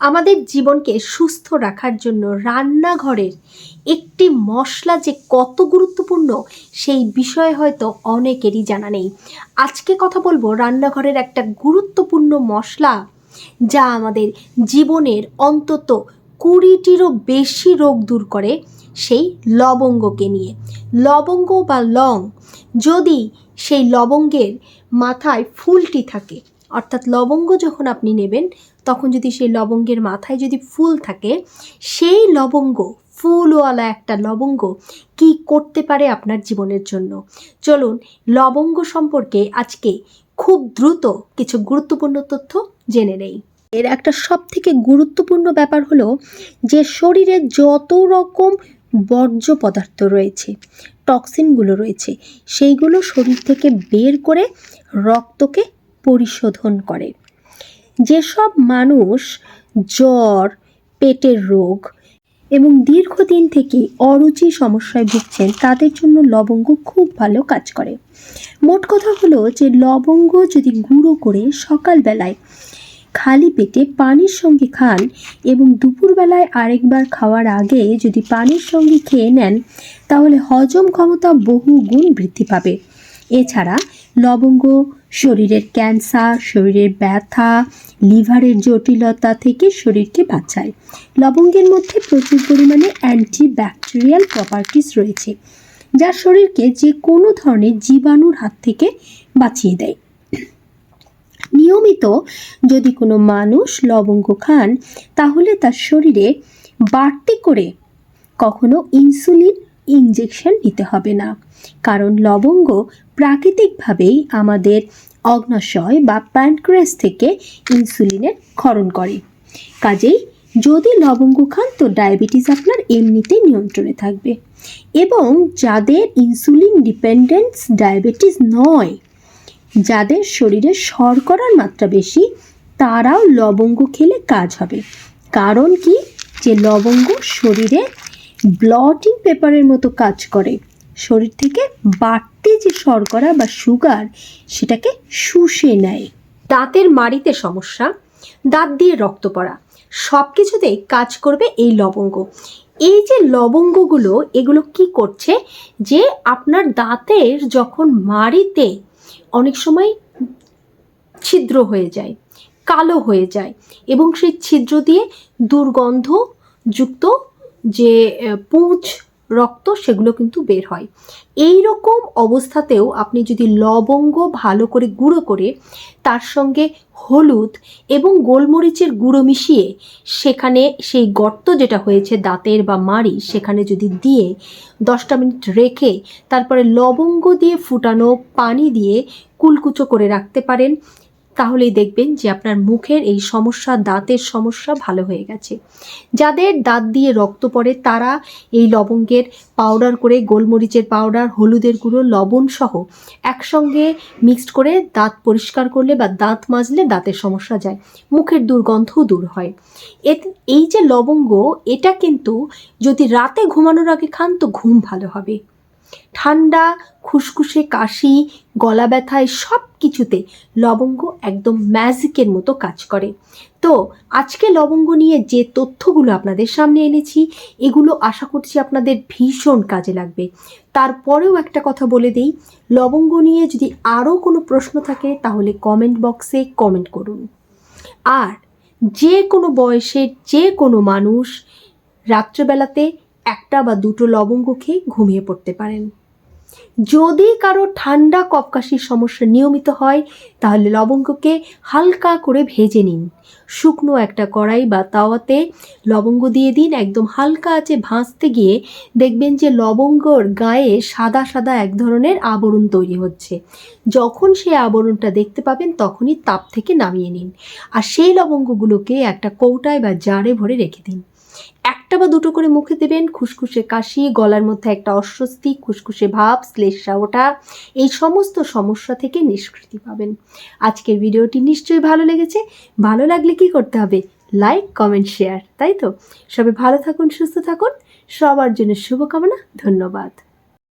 আমাদের জীবনকে সুস্থ রাখার জন্য রান্নাঘরের একটি মশলা যে কত গুরুত্বপূর্ণ, সেই বিষয়ে হয়তো অনেকেরই জানা নেই। আজকে কথা বলব রান্নাঘরের একটা গুরুত্বপূর্ণ মশলা যা আমাদের জীবনের অন্তত কুড়িটিরও বেশি রোগ দূর করে, সেই লবঙ্গকে নিয়ে। লবঙ্গ বা লং, যদি সেই লবঙ্গের মাথায় ফুলটি থাকে অর্থাৎ লবঙ্গ যখন আপনি নেবেন, তখন যদি সেই লবঙ্গের মাথায় যদি ফুল থাকে, সেই লবঙ্গ, ফুলওয়ালা একটা লবঙ্গ কি করতে পারে আপনার জীবনের জন্য? চলুন লবঙ্গ সম্পর্কে আজকে খুব দ্রুত কিছু গুরুত্বপূর্ণ তথ্য জেনে নেই। এর একটা সব থেকে গুরুত্বপূর্ণ ব্যাপার হলো যে শরীরে যত রকম বর্জ্য পদার্থ রয়েছে, টক্সিনগুলো রয়েছে, সেইগুলো শরীর থেকে বের করে রক্তকে পরিশোধন করে। যেসব মানুষ জ্বর, পেটের রোগ এবং দীর্ঘদিন থেকে অরুচি সমস্যায় ভুগছেন, তাদের জন্য লবঙ্গ খুব ভালো কাজ করে। মোট কথা হলো যে, লবঙ্গ যদি গুঁড়ো করে সকালবেলায় খালি পেটে পানির সঙ্গে খান এবং দুপুরবেলায় আরেকবার খাওয়ার আগে যদি পানির সঙ্গে খেয়ে নেন, তাহলে হজম ক্ষমতা বহু গুণ বৃদ্ধি পাবে। এছাড়া লবঙ্গ শরীরের ক্যান্সার, শরীরের ব্যথা, লিভারের জটিলতা থেকে শরীরকে বাঁচায়। লবঙ্গের মধ্যে প্রচুর পরিমাণে অ্যান্টি ব্যাকটেরিয়াল প্রপার্টিস রয়েছে, যা শরীরকে যে কোনো ধরনের জীবাণুর হাত থেকে বাঁচিয়ে দেয়। নিয়মিত যদি কোনো মানুষ লবঙ্গ খান, তাহলে তার শরীরে বাড়তি করে কখনো ইনসুলিন ইনজেকশন নিতে হবে না। কারণ লবঙ্গ প্রাকৃতিকভাবেই আমাদের অগ্নাশয় বা প্যানক্রিয়াস থেকে ইনসুলিনের ক্ষরণ করে। কাজেই যদি লবঙ্গ খান, তো ডায়াবেটিস আপনার এমনিতেই নিয়ন্ত্রণে থাকবে। এবং যাদের ইনসুলিন ডিপেন্ডেন্স ডায়াবেটিস নয়, যাদের শরীরে শর্করার মাত্রা বেশি, তারাও লবঙ্গ খেলে কাজ হবে। কারণ কি? যে লবঙ্গ শরীরে ব্লটিং পেপারের মতো কাজ করে। শরীর থেকে বাড়তি যে শর্করা বা সুগার সেটাকে শুষে নেয়। দাঁতের মাড়িতে সমস্যা, দাঁত দিয়ে রক্ত পড়া সব কিছুতেই কাজ করবে এই লবঙ্গ। এই যে লবঙ্গগুলো, এগুলো কি করছে যে আপনার দাঁতের যখন মাড়িতে অনেক সময় ছিদ্র হয়ে যায়, কালো হয়ে যায় এবং সেই ছিদ্র দিয়ে দুর্গন্ধযুক্ত যে পুঁজ, রক্ত সেগুলো কিন্তু বের হয়। এই রকম অবস্থাতেও আপনি যদি লবঙ্গ ভালো করে গুঁড়ো করে তার সঙ্গে হলুদ এবং গোলমরিচের গুঁড়ো মিশিয়ে সেখানে সেই গর্ত যেটা হয়েছে দাঁতের বা মাড়ি সেখানে যদি দিয়ে দশটা মিনিট রেখে তারপরে লবঙ্গ দিয়ে ফুটানো, পানি দিয়ে কুলকুচো করে রাখতে পারেন তাহলেই দেখবেন যে আপনার মুখের এই সমস্যা, দাঁতের সমস্যা ভালো হয়ে গেছে। যাদের দাঁত দিয়ে রক্ত পড়ে, তারা এই লবঙ্গের পাউডার করে, গোলমরিচের পাউডার হলুদের গুঁড়ো, লবণ সহ একসঙ্গে মিক্সড করে দাঁত পরিষ্কার করলে বা দাঁত মাজলে দাঁতের সমস্যা যায়, মুখের দুর্গন্ধও দূর হয়। এই যে লবঙ্গ, এটা কিন্তু যদি রাতে ঘুমানোর আগে খান, তো ঘুম ভালো হবে। ঠান্ডা, খুসখুসে কাশি, গলা ব্যথায় সব কিছুতে লবঙ্গ একদম ম্যাজিকের মতো কাজ করে। তো, আজকে লবঙ্গ নিয়ে যে তথ্যগুলো আপনাদের সামনে এনেছি, এগুলো আশা করছি আপনাদের ভীষণ কাজে লাগবে। তারপরেও একটা কথা বলে দিই, লবঙ্গ নিয়ে যদি আরও কোনো প্রশ্ন থাকে, তাহলে কমেন্ট বক্সে কমেন্ট করুন। আর যে কোনো বয়সের যে কোনো মানুষ রাত্রেবেলাতে একটা বা দুটো লবঙ্গ খেয়ে ঘুমিয়ে পড়তে পারেন। যদি কারও ঠান্ডা কপকাশির সমস্যা নিয়মিত হয়, তাহলে লবঙ্গকে হালকা করে ভেজে নিন। শুকনো একটা কড়াই বা তাওয়াতে লবঙ্গ দিয়ে দিন, একদম হালকা আছে ভাঁজতে গিয়ে দেখবেন যে লবঙ্গর গায়ে সাদা সাদা এক ধরনের আবরণ তৈরি হচ্ছে। যখন সেই আবরণটা দেখতে পাবেন, তখনই তাপ থেকে নামিয়ে নিন। আর সেই লবঙ্গগুলোকে একটা কৌটায় বা জারে ভরে রেখে দিন। একটা বা দুটো করে মুখে দেবেন, খুসখুসে কাশি, গলার মধ্যে একটা অস্বস্তি, খুসখুসে ভাব, শ্লেষা ওঠা এই সমস্ত সমস্যা থেকে নিষ্কৃতি পাবেন। আজকের ভিডিওটি নিশ্চয়ই ভালো লেগেছে। ভালো লাগলে কি করতে হবে? লাইক, কমেন্ট, শেয়ার, তাই তো? সবাই ভালো থাকুন, সুস্থ থাকুন। সবার জন্য শুভকামনা, ধন্যবাদ।